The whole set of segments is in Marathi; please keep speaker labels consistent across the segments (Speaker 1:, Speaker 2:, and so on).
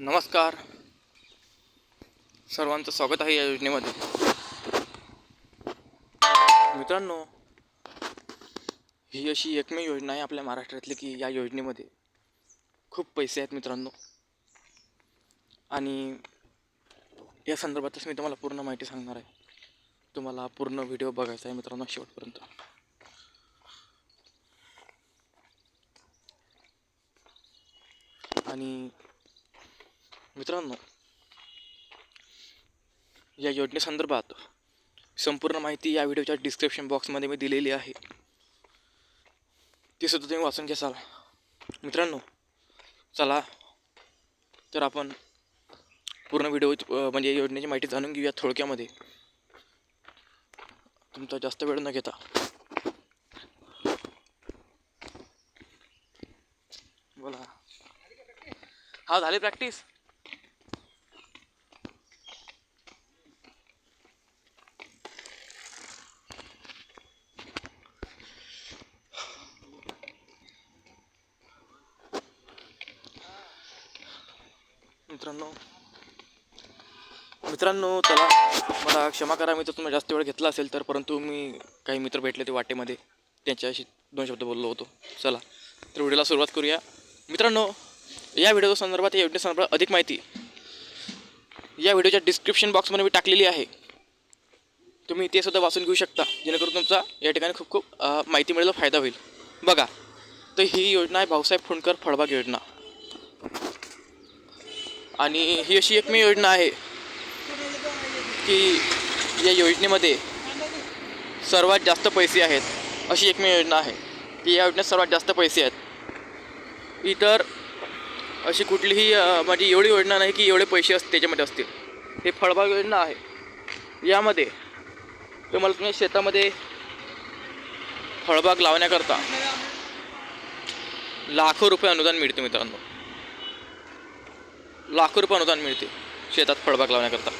Speaker 1: नमस्कार. सर्वांचं स्वागत आहे या योजनेमध्ये. मित्रांनो ही अशी एकमेव योजना आहे आपल्या महाराष्ट्रातली की या योजनेमध्ये खूप पैसे आहेत मित्रांनो. आणि या संदर्भातच मी तुम्हाला पूर्ण माहिती सांगणार आहे. तुम्हाला पूर्ण व्हिडिओ बघायचा आहे मित्रांनो शेवटपर्यंत. आणि मित्रांनो या योजनेसंदर्भात संपूर्ण माहिती या व्हिडिओच्या डिस्क्रिप्शन बॉक्समध्ये मी दिलेली आहे. ती सुद्धा तुम्ही वाचून घ्याल मित्रांनो चला तर आपण पूर्ण व्हिडिओ म्हणजे योजनेची माहिती जाणून घेऊया थोडक्यामध्ये. तुमचा जास्त वेळ न घेता. बोला. हा झाली प्रॅक्टिस मित्रांनो. मित्रांनो चला मला क्षमा करा मी तर तुम्हाला जास्त वेळ घेतला असेल तर परंतु मी काही मित्र भेटले ते वाटेमध्ये. त्यांच्याशी दोन शब्द बोललो होतो. चला तर व्हिडिओला सुरुवात करूया. मित्रांनो या व्हिडिओ संदर्भात या योजनेसंदर्भात अधिक माहिती या व्हिडिओच्या डिस्क्रिप्शन बॉक्समध्ये मी टाकलेली आहे. तुम्ही ते सुद्धा वाचून घेऊ शकता. जेणेकरून तुमचा या ठिकाणी खूप खूप माहिती मिळेल फायदा होईल. बघा तर ही योजना आहे भाऊसाहेब फुंडकर फळबाग योजना. आणि ही अशी एकमेव योजना आहे की या योजनेमध्ये सर्वात जास्त पैसे आहेत अशी एकमेव योजना आहे की या योजनेत सर्वात जास्त पैसे आहेत. इतर अशी कुठलीही माझी म्हणजे एवढी योजना नाही की एवढे पैसे असते त्याच्यामध्ये असतील. हे फळबाग योजना आहे. यामध्ये तुम्हाला तुम्ही शेतामध्ये फळबाग लावण्याकरता लाखो रुपये अनुदान मिळते मित्रांनो. लाखो रुपये अनुदान मिळते शेतात फळबाग लावण्याकरता.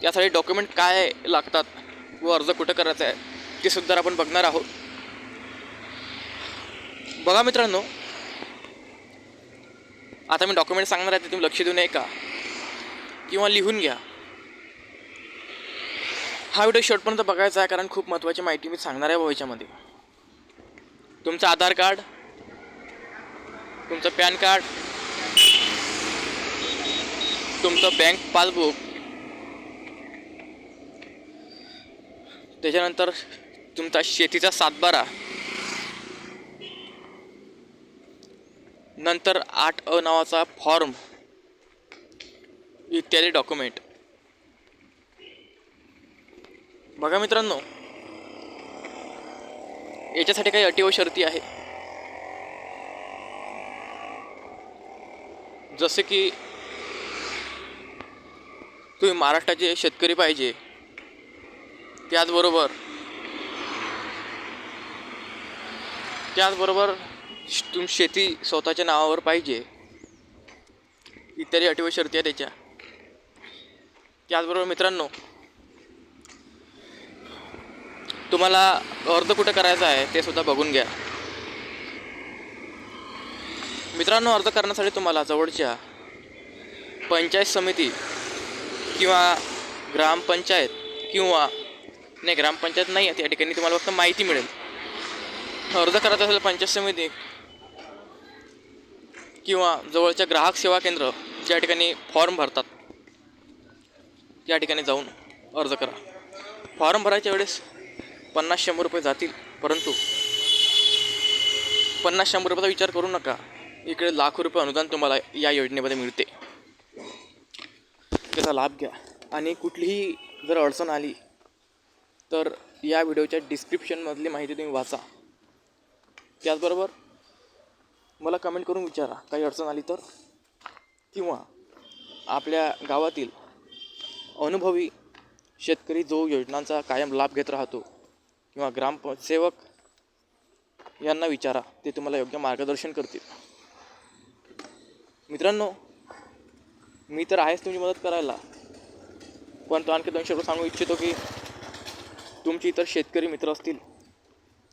Speaker 1: त्यासाठी डॉक्युमेंट काय लागतात व अर्ज कुठं करायचा आहे ते सुद्धा आपण बघणार आहोत. बघा मित्रांनो आता मी डॉक्युमेंट सांगणार आहे ते तुम्ही लक्ष देऊ नये का? किंवा लिहून घ्या. हा व्हिडिओ शेवटपर्यंत बघायचा आहे कारण खूप महत्त्वाची माहिती मी सांगणार आहे भाऊ याच्यामध्ये तुमचं आधार कार्ड तुमचं पॅन कार्ड तुमचं बँक पासबुक त्याच्यानंतर तुमचा शेतीचा सातबारा नंतर आठ अ नावाचा फॉर्म इत्यादी डॉक्युमेंट. बघा मित्रांनो याच्यासाठी काही अटी व शर्ती आहे. जसे की तुम्ही महाराष्ट्राचे शेतकरी पाहिजे त्याचबरोबर त्याचबरोबर तुम शेती स्वतःच्या नावावर पाहिजे. इत्यादी अटी व शर्ती आहे त्याच्या त्याचबरोबर मित्रांनो तुम्हाला अर्ज कुठं करायचा आहे ते सुद्धा बघून घ्या. मित्रांनो अर्ज करण्यासाठी तुम्हाला जवळच्या पंचायत समिती किंवा ग्रामपंचायत किंवा नाही ग्रामपंचायत नाही आहे त्या ठिकाणी तुम्हाला फक्त माहिती मिळेल. अर्ज करायचा असेल पंचायत समिती किंवा जवळच्या ग्राहक सेवा केंद्र ज्या ठिकाणी फॉर्म भरतात त्या ठिकाणी जाऊन अर्ज करा. फॉर्म भरायच्या वेळेस पन्नास शंभर रुपये जातील परंतु पन्नास शंभर रुपयाचा विचार करू नका. इकडे लाखो रुपये अनुदान तुम्हाला या योजनेमध्ये मिळते. त्याचा लाभ घ्या. आणि कुठलीही जर अडचण आली तर या व्हिडिओच्या डिस्क्रिप्शनमधली माहिती तुम्ही वाचा. त्याचबरोबर मला कमेंट करून विचारा काही अडचण आली तर? किंवा आपल्या गावातील अनुभवी शेतकरी जो योजनांचा कायम लाभ घेत राहतो किंवा ग्रामसेवक यांना विचारा ते तुम्हाला योग्य मार्गदर्शन करतील. मित्रांनो मी तर आहेच तुमची मदत करायला. पण तो आणखी दोन शब्द सांगू इच्छितो की तुमचे इतर शेतकरी मित्र असतील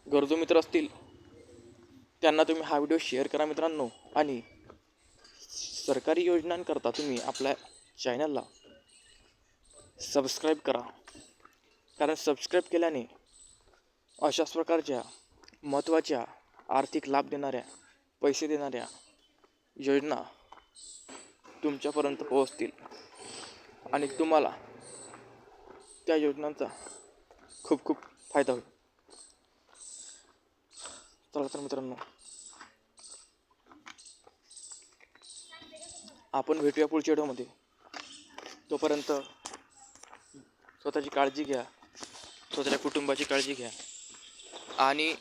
Speaker 1: गरजू मित्र असतील त्यांना तुम्ही हा व्हिडिओ शेअर करा मित्रांनो. आणि सरकारी योजनांकरता तुम्ही आपल्या चॅनलला सबस्क्राईब करा. कारण सबस्क्राईब केल्याने अशाच प्रकारच्या महत्त्वाच्या आर्थिक लाभ देणाऱ्या पैसे देणाऱ्या योजना तुमच्यापर्यंत पोहोचतील. आणि तुम्हाला त्या योजनांचा खूप खूप फायदा होईल. चला तर मित्रांनो आपण भेटूया पुढच्या व्हिडिओमध्ये. तोपर्यंत स्वतःची काळजी घ्या स्वतःच्या कुटुंबाची काळजी घ्या. आणि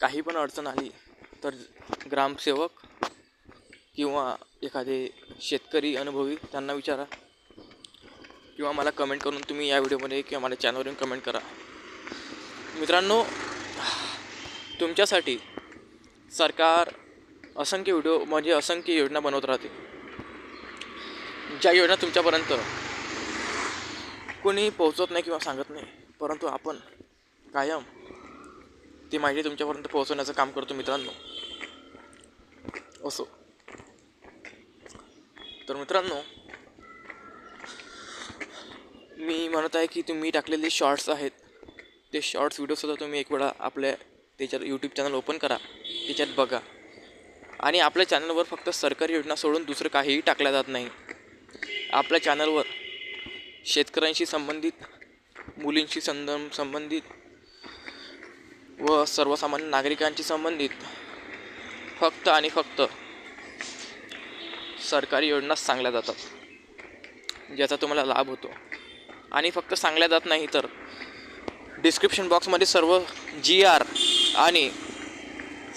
Speaker 1: काही पण अडचण आली तर ग्रामसेवक किंवा एखादे शेतकरी अनुभवी त्यांना विचारा. किंवा मला कमेंट करून तुम्ही या व्हिडिओमध्ये किंवा माझ्या चॅनलवरून कमेंट करा. मित्रांनो तुमच्यासाठी सरकार असंख्य व्हिडिओ म्हणजे असंख्य योजना बनवत राहते. ज्या योजना तुमच्यापर्यंत कोणी पोहोचवत नाही किंवा सांगत नाही परंतु आपण कायम ती माहिती तुमच्यापर्यंत पोहोचवण्याचं काम करतो मित्रांनो. असो. तर मित्रांनो मी म्हणत आहे की तुम्ही टाकलेले शॉर्ट्स आहेत. ते शॉर्ट्स व्हिडिओसुद्धा तुम्ही एक वेळा आपल्या त्याच्यात यूट्यूब चॅनल ओपन करा. त्याच्यात बघा. आणि आपल्या चॅनलवर फक्त सरकारी योजना सोडून दुसरं काहीही टाकलं जात नाही. आपल्या चॅनलवर शेतकऱ्यांशी संबंधित मुलींशी संद संबंधित व सर्वसामान्य नागरिकांशी संबंधित फक्त आणि फक्त सरकारी योजनाच सांगल्या जातात ज्याचा तुम्हाला लाभ होतो. आणि फक्त सांगल्या जात नाही तर डिस्क्रिप्शन बॉक्समध्ये सर्व जी आर आणि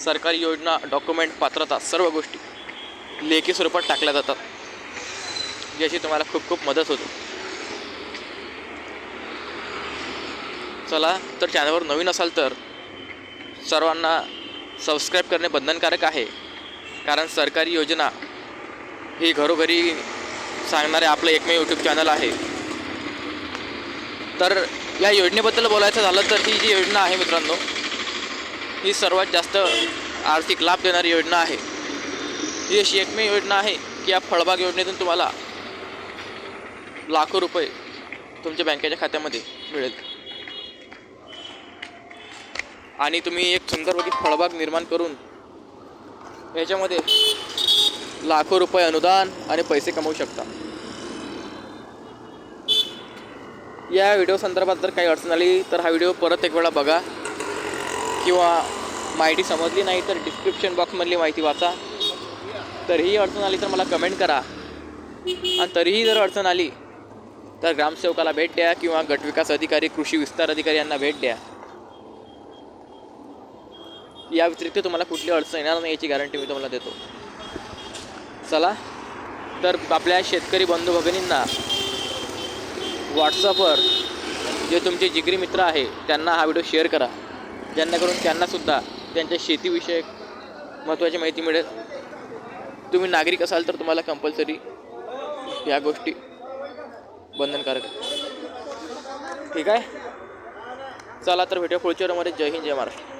Speaker 1: सरकारी योजना डॉक्युमेंट पात्रता सर्व गोष्टी लेखी स्वरूपात टाकल्या जातात ज्याची तुम्हाला खूप खूप मदत होते. चला तर चॅनलवर नवीन असाल तर सर्वांना सबस्क्राईब करणे बंधनकारक आहे कारण सरकारी योजना ही घरोघरी सांगणारे आपलं एकमेव यूट्यूब चॅनल आहे. तर या योजनेबद्दल बोलायचं झालं तर ही जी योजना आहे मित्रांनो ही सर्वात जास्त आर्थिक लाभ देणारी योजना आहे. ही अशी एकमेव योजना आहे की या फळबाग योजनेतून तुम्हाला लाखो रुपये तुमच्या बँकेच्या खात्यामध्ये मिळेल. आणि तुम्ही एक सुंदरपैकी फळबाग निर्माण करून याच्यामध्ये लाखो रुपये अनुदान आणि पैसे कमवू शकता. या व्हिडिओ संदर्भात जर काही अडचण आली तर हा व्हिडिओ परत एक वेळा बघा. किंवा माहिती समजली नाही तर डिस्क्रिप्शन बॉक्समधली माहिती वाचा. तरीही अडचण आली तर मला कमेंट करा. आणि तरीही जर अडचण आली तर ग्रामसेवकाला भेट द्या किंवा गटविकास अधिकारी कृषी विस्तार अधिकारी यांना भेट द्या. या व्यतिरिक्त तुम्हाला कुठली अडचण येणार नाही याची गॅरंटी मी तुम्हाला देतो. चला. तर आपल्या शेतकरी बंधू भगिनींना व्हॉट्सअपवर जे तुमचे जिगरी मित्र आहे त्यांना हा व्हिडिओ शेअर करा. ज्यांना त्यांनासुद्धा त्यांच्या शेतीविषयक महत्त्वाची माहिती मिळेल. तुम्ही नागरिक असाल तर तुम्हाला कंपल्सरी या गोष्टी बंधनकारक ठीक आहे? चला तर भेटूया पुढच्या जय हिंद जय महाराष्ट्र.